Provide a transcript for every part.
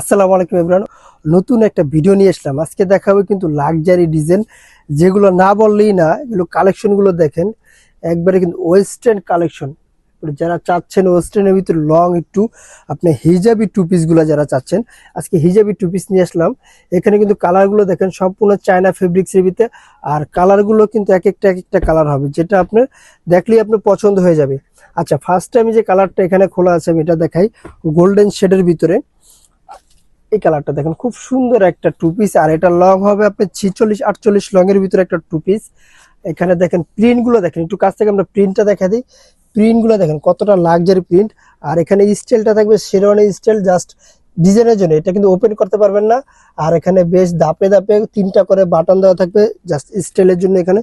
আসসালামু আলাইকুম ইমরান। নতুন একটা ভিডিও নিয়ে আসলাম। আজকে দেখাবো কিন্তু লাক্সারি ডিজাইন যেগুলো না বললেই না, এগুলো কালেকশনগুলো দেখেন। একবারে কিন্তু ওয়েস্টার্ন কালেকশন যারা চাচ্ছেন ওয়েস্টার্নের ভিতরে লং একটু, আপনি হিজাবি টু পিসগুলো যারা চাচ্ছেন, আজকে হিজাবি টু পিস নিয়ে আসলাম। এখানে কিন্তু কালারগুলো দেখেন, সম্পূর্ণ চায়না ফেব্রিক্সের ভিতরে। আর কালারগুলো কিন্তু এক একটা এক একটা কালার হবে, যেটা আপনার দেখলেই আপনার পছন্দ হয়ে যাবে। আচ্ছা ফার্স্ট আমি যে কালারটা এখানে খোলা আছে, আমি এটা দেখাই। গোল্ডেন শেডের ভিতরে। এই কালারটা দেখেন, খুব সুন্দর একটা টু পিস আর এটা লং হবে আপনি ছিচল্লিশ, আটচল্লিশ লং এর ভিতরে একটা টু পিস এখানে দেখেন প্রিন্টগুলো দেখেন, একটু কাছ থেকে আমরা প্রিন্টটা দেখা দিই। প্রিন্টগুলো দেখেন, কতটা লাক্সারি প্রিন্ট আর এখানে স্টাইলটা থাকবে শেরওয়ানি স্টাইল জাস্ট ডিজাইনের জন্য। এটা কিন্তু ওপেন করতে পারবেন না। আর এখানে বেশ দাপে দাপে তিনটা করে বাটন দেওয়া থাকবে জাস্ট স্টাইলের জন্য এখানে।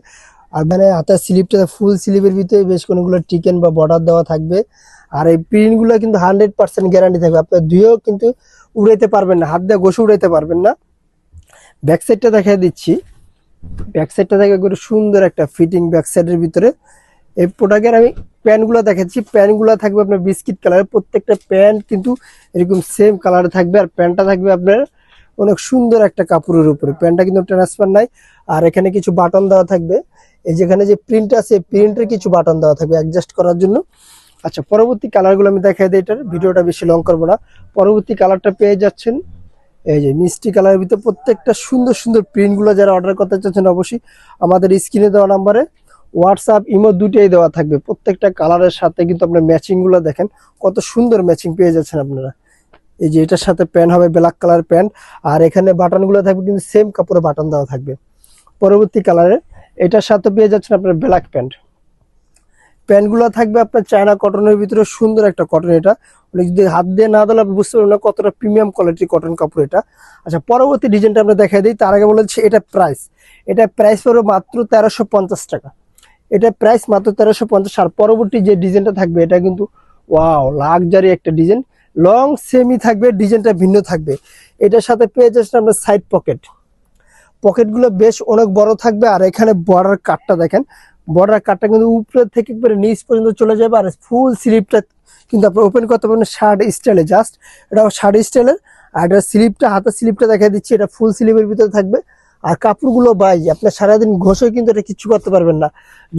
আর মানে হাতের স্লিপটা ফুল স্লিপের ভিতরে বেশ কোনগুলো টিকেন বা বর্ডার দেওয়া থাকবে। আর এই প্রিন্টগুলো কিন্তু হান্ড্রেড পার্সেন্ট গ্যারান্টি থাকবে। আপনার ধুয়েও কিন্তু উড়াইতে পারবেন না, হাত দিয়ে ঘষে উড়াইতে পারবেন না। ব্যাক সাইডটা দেখা দিচ্ছি। ব্যাক সাইডটা দেখে করে সুন্দর একটা ফিটিং ব্যাক সাইডের ভিতরে। এই প্রোডাক্টের আমি প্যান্টগুলো দেখাচ্ছি। প্যান্টগুলো থাকবে আপনার বিস্কিট কালারের প্রত্যেকটা প্যান্ট কিন্তু এরকম সেম কালারে থাকবে। আর প্যান্টটা থাকবে আপনার অনেক সুন্দর একটা কাপড়ের উপরে। প্যান্টটা কিন্তু ট্রান্সফার নাই। আর এখানে কিছু বাটন দেওয়া থাকবে। এই যেখানে যে প্রিন্ট আছে প্রিন্টের কিছু বাটন দেওয়া থাকবে অ্যাডজাস্ট করার জন্য। আচ্ছা পরবর্তী কালারগুলো আমি দেখাই দিই এটার। ভিডিওটা বেশি লং করব না। পরবর্তী কালারটা পেয়ে যাচ্ছেন। এই যে মিষ্টি কালারের ভিতরে প্রত্যেকটা সুন্দর সুন্দর প্রিন্টগুলো যারা অর্ডার করতে চাচ্ছেন অবশ্যই আমাদের স্ক্রিনে দেওয়া নাম্বারে হোয়াটসঅ্যাপ ইমো দুটোই দেওয়া থাকবে। প্রত্যেকটা কালারের সাথে কিন্তু আপনার ম্যাচিংগুলো দেখেন। কত সুন্দর ম্যাচিং পেয়ে যাচ্ছেন আপনারা। এই যে এটার সাথে প্যান্ট হবে ব্ল্যাক কালার প্যান্ট। আর এখানে বাটনগুলো থাকবে কিন্তু সেম কাপড়ে বাটন দেওয়া থাকবে। পরবর্তী কালারে এটার সাথে পেয়ে যাচ্ছেন আপনার ব্ল্যাক প্যান্ট। প্যান্টগুলো থাকবে আপনার চায়না কটনের ভিতরে, সুন্দর একটা কটন এটা। যদি হাত দিয়ে না দিলে আপনি বুঝতে পারবেন না কতটা প্রিমিয়াম কোয়ালিটির কটন কাপড় এটা। আচ্ছা পরবর্তী ডিজাইনটা আমরা দেখাই দিই। তার আগে বলেছি এটা প্রাইস এটা প্রাইস পড়বে মাত্র তেরোশো পঞ্চাশ টাকা। এটা প্রাইস মাত্র তেরোশো পঞ্চাশ। আর পরবর্তী যে ডিজাইনটা থাকবে, এটা কিন্তু ওয়াও লাক্সারি একটা ডিজাইন। লং সেমি থাকবে ডিজাইনটা ভিন্ন থাকবে। এটার সাথে পেয়ে যাচ্ছেন আপনার সাইড পকেট পকেটগুলো বেশ অনেক বড় থাকবে, আর এখানে বর্ডার কাটটা দেখেন। বর্ডার কাটটা কিন্তু উপরে থেকে একবারে নিচ পর্যন্ত চলে যাবে, আর ফুল স্লিপটা কিন্তু আপনি ওপেন করতে পারবেন শার্ট স্টাইলে জাস্ট এটা শার্ট স্টাইলের আর এটা স্লিপটা হাতের স্লিপটা দেখা দিচ্ছি, এটা ফুল স্লিপের ভিতরে থাকবে। আর কাপড়গুলো বাই আপনার সারাদিন ঘষে কিন্তু এটা কিছু করতে পারবেন না।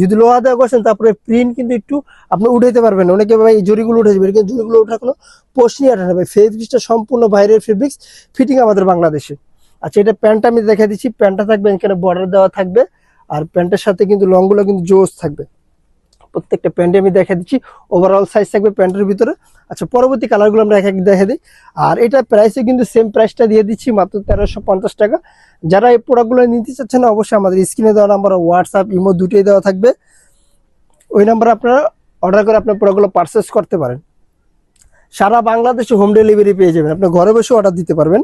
যদি লোহা দেওয়া ঘষেন, তারপরে প্রিন্ট কিন্তু একটু আপনি উঠাইতে পারবেন অনেকে ভাই এই জরিগুলো উঠে যাবে কিন্তু জরিগুলো ওঠার কোনো প্রশ্নই ভাই। ফেব্রিক্সটা সম্পূর্ণ বাইরের ফেব্রিক্স ফিটিং আমাদের বাংলাদেশে। আচ্ছা এটা প্যান্টটা আমি দেখা দিচ্ছি। প্যান্টটা থাকবে, এখানে বর্ডার দেওয়া থাকবে। আর প্যান্টের সাথে কিন্তু লংগুলো কিন্তু জোস থাকবে। প্রত্যেকটা প্যান্টে আমি দেখা দিচ্ছি। ওভারঅল সাইজ থাকবে প্যান্টের ভিতরে। আচ্ছা পরবর্তী কালারগুলো আমরা এক এক দেখা দিই। আর এটা প্রাইসে কিন্তু সেম প্রাইসটা দিয়ে দিচ্ছি, মাত্র তেরোশো টাকা। যারা এই প্রোডাক্টগুলো নিতে চাচ্ছেন, অবশ্যই আমাদের স্ক্রিনে দেওয়া নাম্বার হোয়াটসঅ্যাপ ইমো দুটোই দেওয়া থাকবে। ওই নাম্বারে আপনারা অর্ডার করে আপনার প্রোডাক্টগুলো পারচেস করতে পারেন। সারা বাংলাদেশে হোম ডেলিভারি পেয়ে যাবেন। আপনি ঘরে বসে অর্ডার দিতে পারবেন।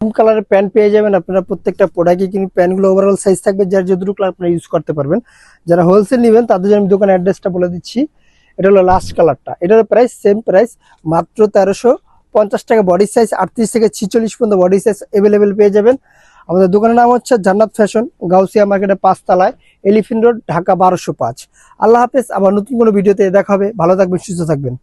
হোম কালারের প্যান্ট পেয়ে যাবেন। আপনারা প্রত্যেকটা প্রোডাক্টে কিন্তু প্যান্টগুলো ওভারঅল সাইজ থাকবে। যার যতটুকু আপনারা ইউজ করতে পারবেন। যারা হোলসেল নেবেন, তাদের জন্য আমি দোকানের অ্যাড্রেসটা বলে দিচ্ছি। এটা হলো লাস্ট কালারটা এটার প্রাইস সেম প্রাইস মাত্র তেরোশো পঞ্চাশ টাকা। বডি সাইজ আটত্রিশ থেকে ছিচল্লিশ পর্যন্ত বডি সাইজ অ্যাভেলেবেল পেয়ে যাবেন। আমাদের দোকানের নাম হচ্ছে জান্নাত ফ্যাশন, গাউসিয়া মার্কেটের পাঁচতলায় এলিফিন রোড, ঢাকা বারোশো পাঁচ। আল্লাহ হাফেজ, আবার নতুন কোনো ভিডিওতে দেখা হবে। ভালো থাকবেন, সুস্থ থাকবেন।